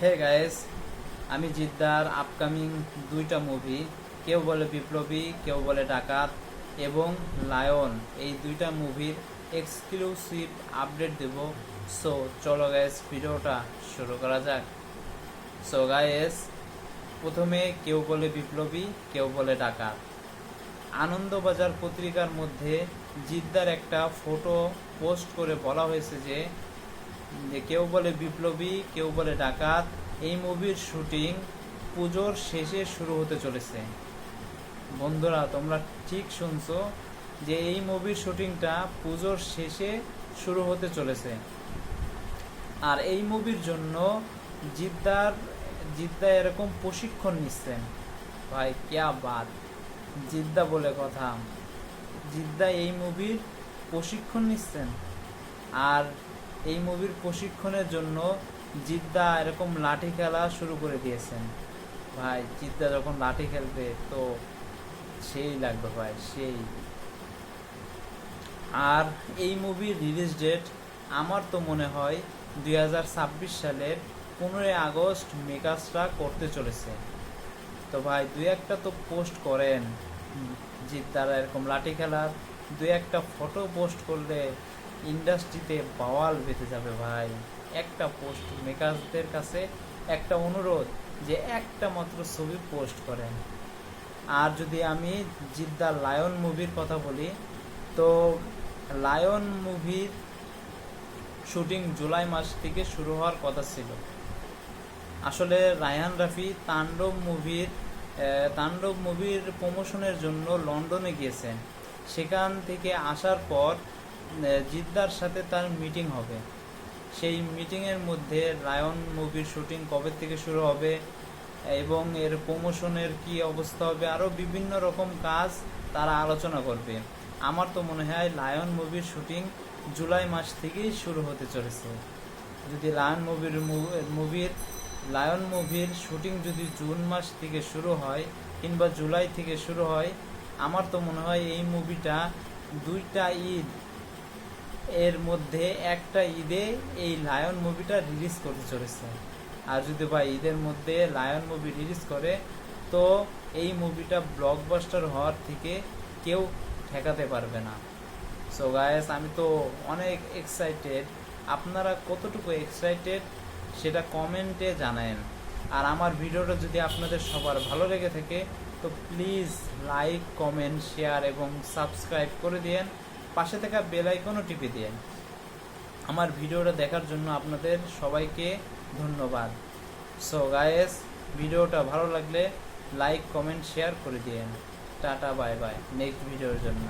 হে guys আমি জিদ্দার upcoming দুইটা movie কেউ বলে বিপ্লবী, কেউ বলে ডাকাত এবং লায়ন। এই দুইটা মুভির এক্সক্লুসিভ আপডেট দেব। সো চলো গায়েস ভিডিওটা শুরু করা যাক। সো গায়েস প্রথমে কেউ বলে বিপ্লবী, কেউ বলে ডাকাত। আনন্দবাজার পত্রিকার মধ্যে জিদ্দার একটা ফটো পোস্ট করে বলা হয়েছে যে কেউ বলে বিপ্লবী, কেউ বলে ডাকাত, এই মুভির শুটিং পুজোর শেষে শুরু হতে চলেছে। বন্ধুরা, তোমরা ঠিক শুনছো যে এই মুভির শুটিংটা পুজোর শেষে শুরু হতে চলেছে। আর এই মুভির জন্য জিদ্দার, জিদ্দা এরকম প্রশিক্ষণ নিচ্ছেন ভাই, ক্যা বাদ জিদ্দা বলে কথা। জিদ্দা এই মুভির প্রশিক্ষণ নিচ্ছেন। আর এই মুভির প্রশিক্ষণের জন্য জিদ্দা এরকম লাঠি খেলা শুরু করে দিয়েছেন। ভাই, জিদ্দা যখন লাঠি খেলবে তো সেই লাগবে ভাই, সেই। আর এই মুভির রিলিজ ডেট আমার তো মনে হয় দুই হাজার ছাব্বিশ সালের পনেরোই আগস্ট মেকাসটা করতে চলেছে। তো ভাই, দুই একটা তো পোস্ট করেন। জিদ্দারা এরকম লাঠি খেলার দুই একটা ফটো পোস্ট করলে ইন্ডাস্ট্রিতে বাওয়াল বেঁধে যাবে ভাই। একটা পোস্ট মেকারদের কাছে একটা অনুরোধ যে একটা মাত্র ছবি পোস্ট করেন। আর যদি আমি জিদ্দার লায়ন মুভির কথা বলি, তো লায়ন মুভির শুটিং জুলাই মাস থেকে শুরু হওয়ার কথা ছিল। আসলে রায়হান রাফি তাণ্ডব মুভির তাণ্ডব মুভির প্রমোশনের জন্য লন্ডনে গিয়েছেন। সেখান থেকে আসার পর জিদ্দার সাথে তার মিটিং হবে। সেই মিটিংয়ের মধ্যে রায়ন মুভির শুটিং কবে থেকে শুরু হবে এবং এর প্রমোশনের কি অবস্থা হবে, আরও বিভিন্ন রকম কাজ তারা আলোচনা করবে। আমার তো মনে হয় লায়ন মুভির শুটিং জুলাই মাস থেকেই শুরু হতে চলেছে। যদি লায়ন মুভির মুভির লায়ন মুভির শুটিং যদি জুন মাস থেকে শুরু হয় কিংবা জুলাই থেকে শুরু হয়, আমার তো মনে হয় এই মুভিটা দুইটা ঈদ এর মধ্যে একটা ঈদে এই লায়ন মুভিটা রিলিজ করতে চলেছে। আর যদি ভাই ঈদের মধ্যে লায়ন মুভি রিলিজ করে, তো এই মুভিটা ব্লকবাস্টার হওয়ার থেকে কেউ ঠেকাতে পারবে না। সো গায়েস আমি তো অনেক এক্সাইটেড আপনারা কতটুকু এক্সাইটেড সেটা কমেন্টে জানায়েন। আর আমার ভিডিওটা যদি আপনাদের সবার ভালো লেগে থাকে, তো প্লিজ লাইক কমেন্ট শেয়ার এবং সাবস্ক্রাইব করে দিয়েন। পাশে থাকা বেল আইকনও টিপে দিয়েন। আমার ভিডিওটা দেখার জন্য আপনাদের সবাইকে ধন্যবাদ। সো গায়েস ভিডিওটা ভালো লাগলে লাইক কমেন্ট শেয়ার করে দিয়েন। টাটা বাই বাই নেক্সট ভিডিওর জন্য।